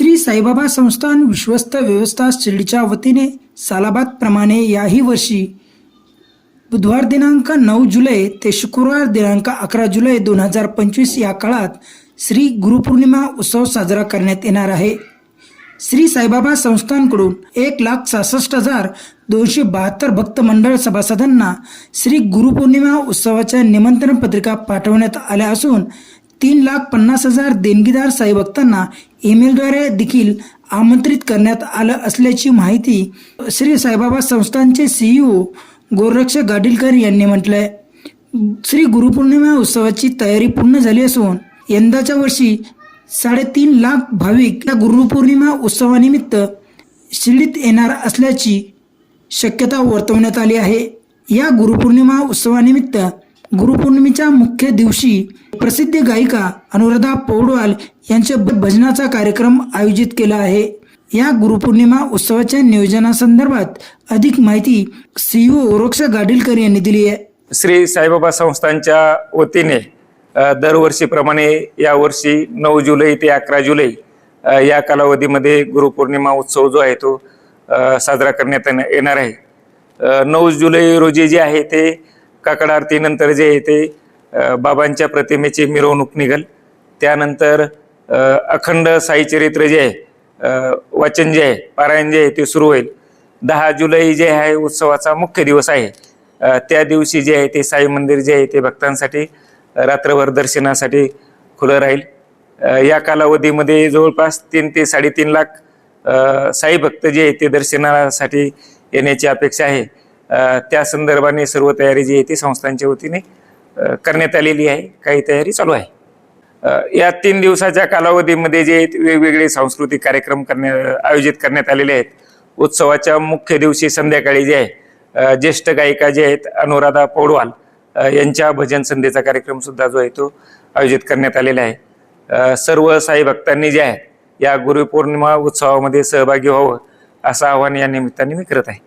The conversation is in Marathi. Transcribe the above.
श्री साईबाबा संस्थान विश्वस्त व्यवस्था शिर्डीच्या वतीने सालाबादप्रमाणे याही वर्षी बुधवार दिनांक नऊ जुलै ते शुक्रवार दिनांक अकरा जुलै दोन हजार पंचवीस या काळात श्री गुरुपौर्णिमा उत्सव साजरा करण्यात येणार आहे. श्री साईबाबा संस्थानकडून एक लाख सहासष्ट हजार दोनशे बहात्तर भक्त मंडळ सभासदांना श्री गुरुपौर्णिमा उत्सवाच्या निमंत्रण पत्रिका पाठवण्यात आल्या असून तीन लाख पन्नास हजार देणगीदार साईभक्तांना ईमेलद्वारे देखील आमंत्रित करण्यात आलं असल्याची माहिती श्री साईबाबा संस्थांचे सीईओ गोरक्ष गाडीलकर यांनी म्हटलंय. श्री गुरुपौर्णिमा उत्सवाची तयारी पूर्ण झाली असून यंदाच्या वर्षी साडेतीन लाख भाविक या गुरुपौर्णिमा उत्सवानिमित्त शिर्डीत येणार असल्याची शक्यता वर्तवण्यात आली आहे. या गुरुपौर्णिमा उत्सवानिमित्त गुरुपौर्णिमेच्या मुख्य दिवशी प्रसिद्ध गायिका अनुराधा पौडवाल यांच्या भजनाचा कार्यक्रम आयोजित केला आहे. या गुरुपौर्णिमा उत्सवाच्या नियोजनासंदर्भात अधिक माहिती सीईओ वृक्ष गाडीलकर यांनी दिली आहे. श्री साईबाबा संस्थांच्या वतीने दरवर्षीप्रमाणे यावर्षी नऊ जुलै ते अकरा जुलै या कालावधीमध्ये गुरुपौर्णिमा उत्सव जो आहे तो साजरा करण्यात येणार आहे. नऊ जुलै रोजी जे आहे ते काकड आरतीनंतर जे आहे ते बाबांच्या प्रतिमेची मिरवणूक निघल. त्यानंतर अखंड साईचरित्र जे आहे वाचन जे आहे पारायण जे आहे ते सुरू होईल. दहा जुलै जे आहे उत्सवाचा मुख्य दिवस आहे. त्या दिवशी जे आहे ते साई मंदिर जे आहे ते भक्तांसाठी रात्रभर दर्शनासाठी खुलं राहील. या कालावधीमध्ये जवळपास तीन ते साडेतीन लाख साई भक्त जे आहे ते दर्शनासाठी येण्याची अपेक्षा आहे. त्या संदर्भाने सर्व तयारी जी आहे ती संस्थांच्या वतीने करण्यात आलेली आहे. काही तयारी चालू आहे. या तीन दिवसाच्या कालावधीमध्ये जे आहेत वेगवेगळे सांस्कृतिक कार्यक्रम करण्या आयोजित करण्यात आलेले आहेत उत्सवाच्या मुख्य दिवशी संध्याकाळी जे आहे ज्येष्ठ गायिका जे आहेत अनुराधा पौडवाल यांच्या भजन संध्येचा कार्यक्रम सुद्धा जो आहे तो आयोजित करण्यात आलेला आहे. सर्व साई भक्तांनी जे आहे या गुरुपौर्णिमा उत्सवामध्ये सहभागी व्हावं असं आवाहन या निमित्ताने मी करत आहे.